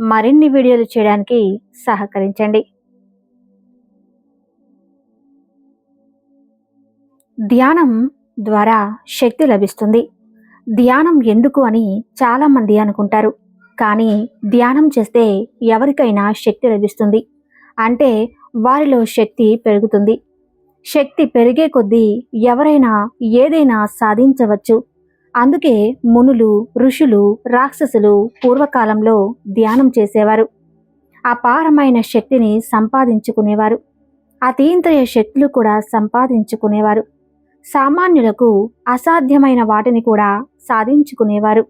మరిన్ని వీడియోలు చేయడానికి సహకరించండి. ధ్యానం ద్వారా శక్తి లభిస్తుంది. ధ్యానం ఎందుకు అని చాలామంది అనుకుంటారు. కానీ ధ్యానం చేస్తే ఎవరికైనా శక్తి లభిస్తుంది. అంటే వారిలో శక్తి పెరుగుతుంది. శక్తి పెరిగే కొద్దీ ఎవరైనా ఏదైనా సాధించవచ్చు. అందుకే మునులు ఋషులు రాక్షసులు పూర్వకాలంలో ధ్యానం చేసేవారు. అపారమైన శక్తిని సంపాదించుకునేవారు. అతీంద్రియ శక్తులు కూడా సంపాదించుకునేవారు. సామాన్యులకు అసాధ్యమైన వాటిని కూడా సాధించుకునేవారు.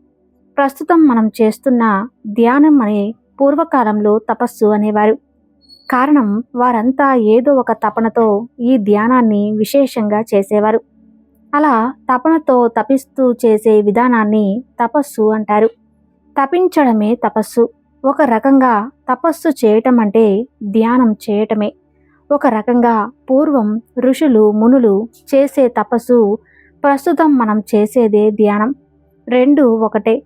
ప్రస్తుతం మనం చేస్తున్న ధ్యానం అనే పూర్వకాలంలో తపస్సు అనేవారు. కారణం వారంతా ఏదో ఒక తపనతో ఈ ధ్యానాన్ని విశేషంగా చేసేవారు. అలా తపనతో తపిస్తూ చేసే విధానాన్ని తపస్సు అంటారు. తపించడమే తపస్సు. ఒక రకంగా తపస్సు చేయటం అంటే ధ్యానం చేయటమే. ఒక రకంగా పూర్వం ఋషులు మునులు చేసే తపస్సు ప్రస్తుతం మనం చేసేదే ధ్యానం. రెండు ఒకటే.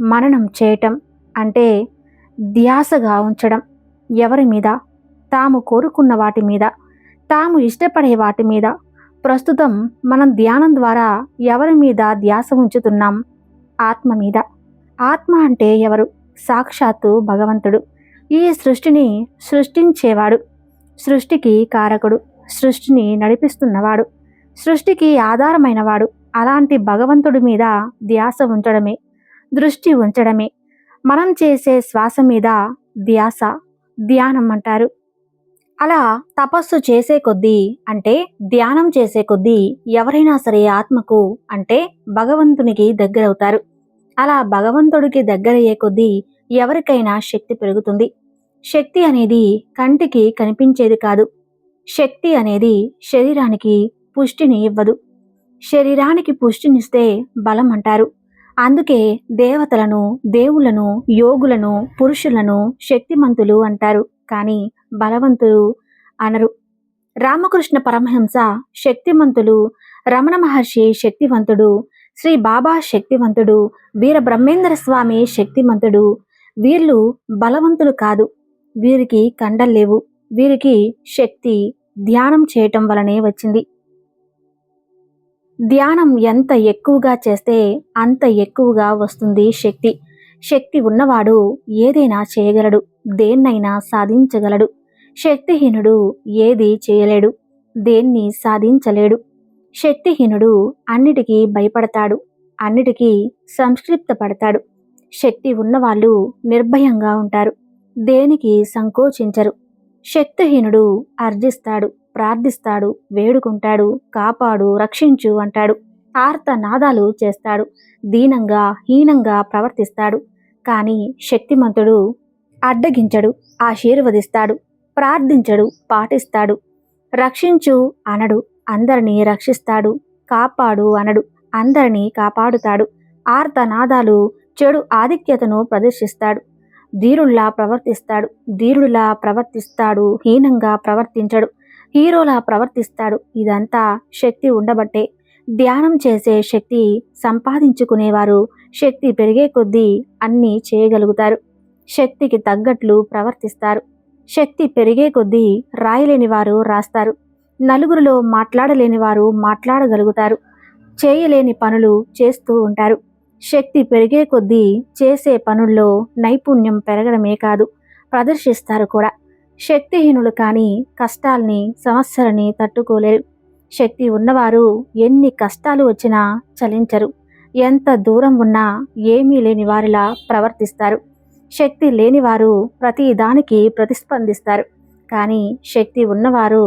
మననం చేయటం అంటే ధ్యాసగా ఉంచడం ఎవరి మీద? తాము కోరుకున్న వాటి మీద. తాము ఇష్టపడే వాటి మీద. ప్రస్తుతం మనం ధ్యానం ద్వారా ఎవరి మీద ధ్యాస ఉంచుతున్నాం? ఆత్మ మీద. ఆత్మ అంటే ఎవరు? సాక్షాత్తు భగవంతుడు. ఈ సృష్టిని సృష్టించేవాడు. సృష్టికి కారకుడు. సృష్టిని నడిపిస్తున్నవాడు. సృష్టికి ఆధారమైనవాడు. అలాంటి భగవంతుడి మీద ధ్యాస ఉంచడమే. దృష్టి ఉంచడమే. మనం చేసే శ్వాస మీద ధ్యాస. ధ్యానం అంటారు. అలా తపస్సు చేసే కొద్దీ అంటే ధ్యానం చేసే కొద్దీ ఎవరైనా సరే ఆత్మకు అంటే భగవంతునికి దగ్గరవుతారు. అలా భగవంతుడికి దగ్గరయ్యే కొద్దీ ఎవరికైనా శక్తి పెరుగుతుంది. శక్తి అనేది కంటికి కనిపించేది కాదు. శక్తి అనేది శరీరానికి పుష్టిని ఇవ్వదు. శరీరానికి పుష్టినిస్తే బలం అంటారు. అందుకే దేవతలను దేవులను యోగులను పురుషులను శక్తిమంతులు అంటారు. కానీ బలవంతులు అనరు. రామకృష్ణ పరమహంస శక్తిమంతులు రమణ మహర్షి శక్తివంతుడు శ్రీ బాబా శక్తివంతుడు వీర బ్రహ్మేంద్ర స్వామి శక్తిమంతుడు. వీళ్ళు బలవంతులు కాదు. వీరికి కండల్లేవు వీరికి శక్తి ధ్యానం చేయటం వలనే వచ్చింది. ధ్యానం ఎంత ఎక్కువగా చేస్తే అంత ఎక్కువగా వస్తుంది శక్తి. శక్తి ఉన్నవాడు ఏదైనా చేయగలడు. దేన్నైనా సాధించగలడు. శక్తిహీనుడు ఏది చేయలేడు దేన్ని సాధించలేడు. శక్తిహీనుడు అన్నిటికీ భయపడతాడు అన్నిటికీ సంక్షిప్తపడతాడు. శక్తి ఉన్నవాళ్ళు నిర్భయంగా ఉంటారు దేనికి సంకోచించరు. శక్తిహీనుడు అర్జిస్తాడు ప్రార్థిస్తాడు వేడుకుంటాడు కాపాడు రక్షించు అంటాడు. ఆర్త నాదాలు చేస్తాడు దీనంగా హీనంగా ప్రవర్తిస్తాడు. కానీ శక్తిమంతుడు అడ్డగించడు ఆశీర్వదిస్తాడు. ప్రార్థించడు పాటిస్తాడు. రక్షించు అనడు అందరినీ రక్షిస్తాడు. కాపాడు అనడు అందరినీ కాపాడుతాడు. ఆర్తనాదాలు చెడు ఆధిక్యతను ప్రదర్శిస్తాడు. ధీరుల్లా ప్రవర్తిస్తాడు ధీరుడిలా ప్రవర్తిస్తాడు హీనంగా ప్రవర్తించడు. హీరోలా ప్రవర్తిస్తాడు ఇదంతా శక్తి ఉండబట్టే. ధ్యానం చేసే శక్తి సంపాదించుకునేవారు శక్తి పెరిగే కొద్దీ అన్నీ చేయగలుగుతారు. శక్తికి తగ్గట్లు ప్రవర్తిస్తారు. శక్తి పెరిగే కొద్దీ రాయలేని వారు రాస్తారు. నలుగురిలో మాట్లాడలేని వారు మాట్లాడగలుగుతారు. చేయలేని పనులు చేస్తూ ఉంటారు. శక్తి పెరిగే కొద్దీ చేసే పనుల్లో నైపుణ్యం పెరగడమే కాదు ప్రదర్శిస్తారు కూడా. శక్తిహీనులు కానీ కష్టాల్ని సమస్యలని తట్టుకోలేరు. శక్తి ఉన్నవారు ఎన్ని కష్టాలు వచ్చినా చలించరు. ఎంత దూరం ఉన్నా ఏమీ లేని వారిలా ప్రవర్తిస్తారు. శక్తి లేనివారు ప్రతి దానికి ప్రతిస్పందిస్తారు. కానీ శక్తి ఉన్నవారు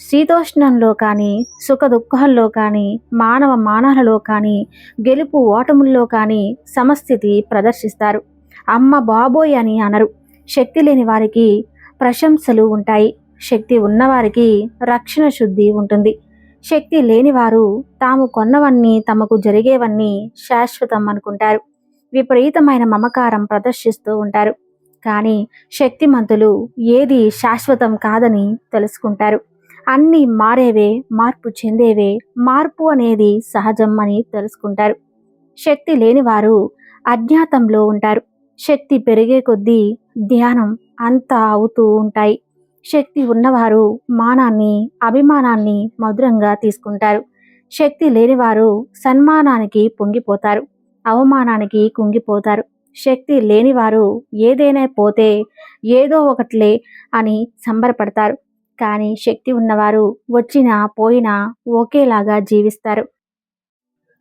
శీతోష్ణంలో కానీ సుఖ దుఃఖంలో కానీ మానవ మానాలలో కానీ గెలుపు ఓటముల్లో కానీ సమస్థితి ప్రదర్శిస్తారు. అమ్మ బాబోయ్ అని అనరు. శక్తి లేని వారికి ప్రశంసలు ఉంటాయి. శక్తి ఉన్నవారికి రక్షణ శుద్ధి ఉంటుంది. శక్తి లేనివారు తాము కొన్నవన్నీ తమకు జరిగేవన్నీ శాశ్వతం అనుకుంటారు. విపరీతమైన మమకారం ప్రదర్శిస్తూ ఉంటారు. కానీ శక్తిమంతులు ఏది శాశ్వతం కాదని తెలుసుకుంటారు. అన్నీ మారేవే మార్పు చెందేవే మార్పు అనేది సహజం అని తెలుసుకుంటారు. శక్తి లేనివారు అజ్ఞాతంలో ఉంటారు. శక్తి పెరిగే కొద్దీ ధ్యానం అంతా అవుతూ ఉంటాయి. శక్తి ఉన్నవారు మానాన్ని అభిమానాన్ని మధురంగా తీసుకుంటారు. శక్తి లేనివారు సన్మానానికి పొంగిపోతారు. అవమానానికి కుంగిపోతారు. శక్తి లేనివారు ఏదైనా పోతే ఏదో ఒకట్లే అని సంబరపడతారు. కానీ శక్తి ఉన్నవారు వచ్చినా పోయినా ఒకేలాగా జీవిస్తారు.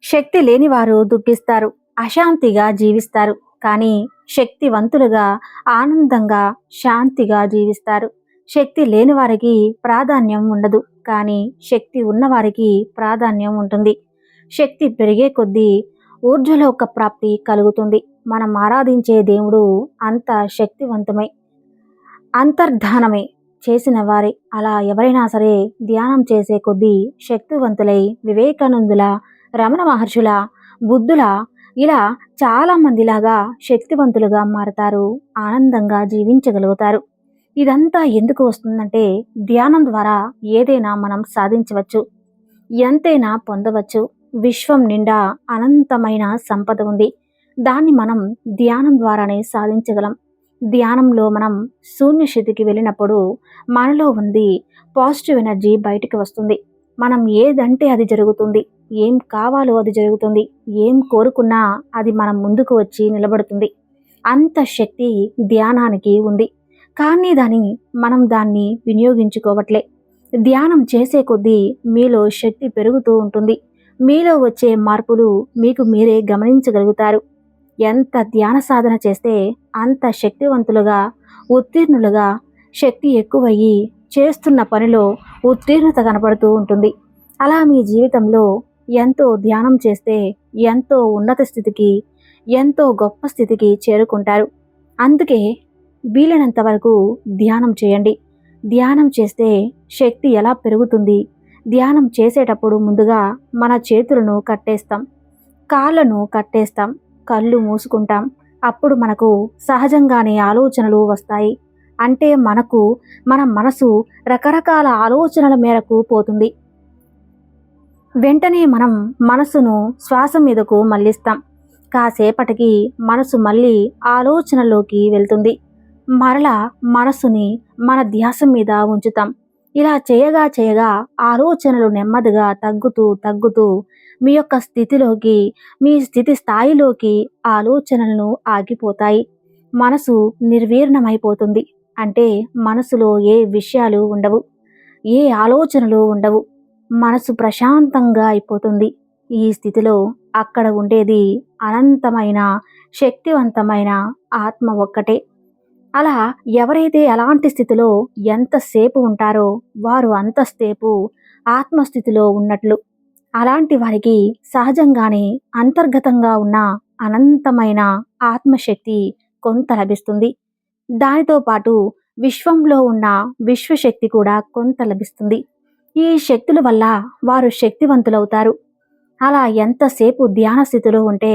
శక్తి లేనివారు దుఃఖిస్తారు. అశాంతిగా జీవిస్తారు. కానీ శక్తివంతులుగా ఆనందంగా శాంతిగా జీవిస్తారు. శక్తి లేని వారికి ప్రాధాన్యం ఉండదు. కానీ శక్తి ఉన్నవారికి ప్రాధాన్యం ఉంటుంది. శక్తి పెరిగే కొద్దీ ఊర్జలోక ప్రాప్తి కలుగుతుంది. మనం ఆరాధించే దేవుడు అంత శక్తివంతమై అంతర్ధానమే చేసిన వారే. అలా ఎవరైనా సరే ధ్యానం చేసే కొద్దీ శక్తివంతులై వివేకానందుల రమణ మహర్షుల బుద్ధుల ఇలా చాలామందిలాగా శక్తివంతులుగా మారతారు ఆనందంగా జీవించగలుగుతారు. ఇదంతా ఎందుకు వస్తుందంటే ధ్యానం ద్వారా ఏదైనా మనం సాధించవచ్చు ఎంతైనా పొందవచ్చు. విశ్వం నిండా అనంతమైన సంపద ఉంది. దాన్ని మనం ధ్యానం ద్వారానే సాధించగలం. ధ్యానంలో మనం శూన్య స్థితికి వెళ్ళినప్పుడు మనలో ఉంది పాజిటివ్ ఎనర్జీ బయటికి వస్తుంది. మనం ఏదంటే అది జరుగుతుంది. ఏం కావాలో అది జరుగుతుంది. ఏం కోరుకున్నా అది మనం ముందుకు వచ్చి నిలబడుతుంది. అంత శక్తి ధ్యానానికి ఉంది. కానీ దాని మనం దాన్ని వినియోగించుకోవట్లే. ధ్యానం చేసే కొద్దీ మీలో శక్తి పెరుగుతూ ఉంటుంది. మీలో వచ్చే మార్పులు మీకు మీరే గమనించగలుగుతారు. ఎంత ధ్యాన సాధన చేస్తే అంత శక్తివంతులుగా ఉత్తీర్ణులుగా శక్తి ఎక్కువయ్యి చేస్తున్న పనిలో ఉత్తీర్ణత కనపడుతూ ఉంటుంది. అలా మీ జీవితంలో ఎంతో ధ్యానం చేస్తే ఎంతో ఉన్నత స్థితికి ఎంతో గొప్ప స్థితికి చేరుకుంటారు. అందుకే వీలైనంత వరకు ధ్యానం చేయండి. ధ్యానం చేస్తే శక్తి ఎలా పెరుగుతుంది? ధ్యానం చేసేటప్పుడు ముందుగా మన చేతులను కట్టేస్తాం. కాళ్ళను కట్టేస్తాం. కళ్ళు మూసుకుంటాం. అప్పుడు మనకు సహజంగానే ఆలోచనలు వస్తాయి. అంటే మనకు మన మనసు రకరకాల ఆలోచనల మేరకు పోతుంది. వెంటనే మనం మనసును శ్వాస మీదకు మళ్ళిస్తాం. కాసేపటికి మనసు మళ్ళీ ఆలోచనలోకి వెళ్తుంది. మరలా మనసుని మన ధ్యాస మీద ఉంచుతాం. ఇలా చేయగా చేయగా ఆలోచనలు నెమ్మదిగా తగ్గుతూ తగ్గుతూ మీ యొక్క స్థితిలోకి మీ స్థితి స్థాయిలోకి ఆలోచనలను ఆగిపోతాయి. మనసు నిర్వీర్ణమైపోతుంది. అంటే మనసులో ఏ విషయాలు ఉండవు. ఏ ఆలోచనలు ఉండవు. మనసు ప్రశాంతంగా అయిపోతుంది. ఈ స్థితిలో అక్కడ ఉండేది అనంతమైన శక్తివంతమైన ఆత్మ ఒక్కటే. అలా ఎవరైతే ఎలాంటి స్థితిలో ఎంతసేపు ఉంటారో వారు అంతసేపు ఆత్మస్థితిలో ఉన్నట్లు. అలాంటి వారికి సహజంగానే అంతర్గతంగా ఉన్న అనంతమైన ఆత్మశక్తి కొంత లభిస్తుంది. దానితో పాటు విశ్వంలో ఉన్న విశ్వశక్తి కూడా కొంత లభిస్తుంది. ఈ శక్తుల వల్ల వారు శక్తివంతులవుతారు. అలా ఎంతసేపు ధ్యాన స్థితిలో ఉంటే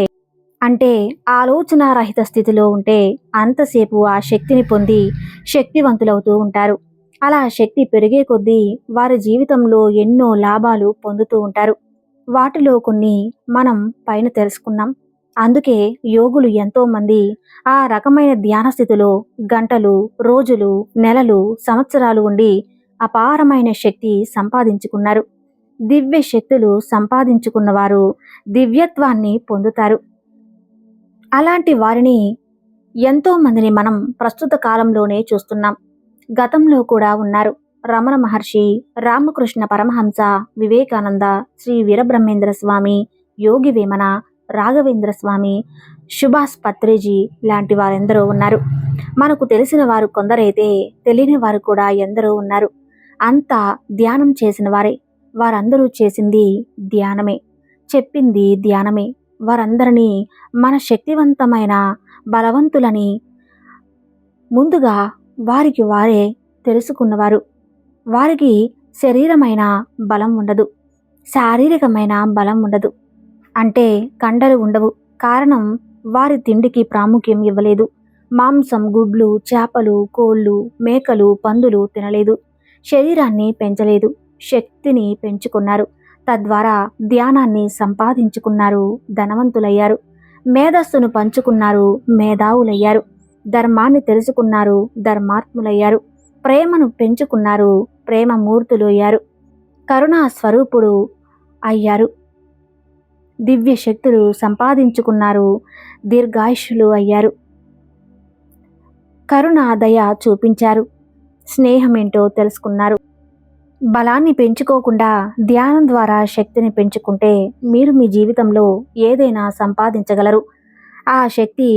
అంటే ఆలోచనారహిత స్థితిలో ఉంటే అంతసేపు ఆ శక్తిని పొంది శక్తివంతులవుతూ ఉంటారు. అలా శక్తి పెరిగే కొద్దీ వారి జీవితంలో ఎన్నో లాభాలు పొందుతూ ఉంటారు. వాటిలో కొన్ని మనం పైన తెలుసుకున్నాం. అందుకే యోగులు ఎంతోమంది ఆ రకమైన ధ్యాన స్థితిలో గంటలు రోజులు నెలలు సంవత్సరాలు ఉండి అపారమైన శక్తి సంపాదించుకున్నారు. దివ్య శక్తులు సంపాదించుకున్నవారు దివ్యత్వాన్ని పొందుతారు. అలాంటి వారిని ఎంతో మందిని మనం ప్రస్తుత కాలంలోనే చూస్తున్నాం. గతంలో కూడా ఉన్నారు. రమణ మహర్షి రామకృష్ణ పరమహంస వివేకానంద శ్రీ వీరబ్రహ్మేంద్ర స్వామి యోగి వేమన రాఘవేంద్ర స్వామి సుభాష్ పత్రేజీ లాంటి వారెందరో ఉన్నారు. మనకు తెలిసిన వారు కొందరైతే తెలియని వారు కూడా ఎందరో ఉన్నారు. అంతా ధ్యానం చేసిన వారే. వారందరూ చేసింది ధ్యానమే. చెప్పింది ధ్యానమే. వారందరినీ మన శక్తివంతమైన బలవంతులని ముందుగా వారికి వారే తెలుసుకున్నవారు. వారికి శరీరమైన బలం ఉండదు. శారీరకమైన బలం ఉండదు. అంటే కండలు ఉండవు. కారణం వారి తిండికి ప్రాముఖ్యం ఇవ్వలేదు. మాంసం గుడ్లు చేపలు కోళ్ళు మేకలు పందులు తినలేదు. శరీరాన్ని పెంచలేదు. శక్తిని పెంచుకున్నారు. తద్వారా ధ్యానాన్ని సంపాదించుకున్నారు ధనవంతులయ్యారు. మేధస్సును పంచుకున్నారు మేధావులయ్యారు. ధర్మాన్ని తెలుసుకున్నారు ధర్మాత్ములయ్యారు. ప్రేమను పెంచుకున్నారు ప్రేమమూర్తులు అయ్యారు కరుణా స్వరూపుడు అయ్యారు. దివ్య శక్తులు సంపాదించుకున్నారు దీర్ఘాయుషులు అయ్యారు. కరుణ దయ చూపించారు. స్నేహం ఏంటో తెలుసుకున్నారు. బలాన్ని పెంచుకోకుండా ధ్యానం ద్వారా శక్తిని పెంచుకుంటే మీరు మీ జీవితంలో ఏదైనా సంపాదించగలరు. ఆ శక్తి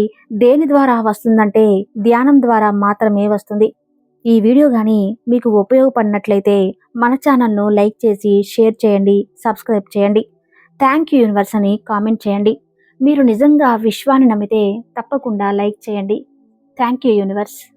దేని ద్వారా వస్తుందంటే ధ్యానం ద్వారా మాత్రమే వస్తుంది. ఈ వీడియో కానీ మీకు ఉపయోగపడినట్లయితే మన ఛానల్ను లైక్ చేసి షేర్ చేయండి సబ్స్క్రైబ్ చేయండి. థ్యాంక్ యూ యూనివర్స్ అని కామెంట్ చేయండి. మీరు నిజంగా విశ్వాన్ని నమ్మితే తప్పకుండా లైక్ చేయండి. Thank you universe.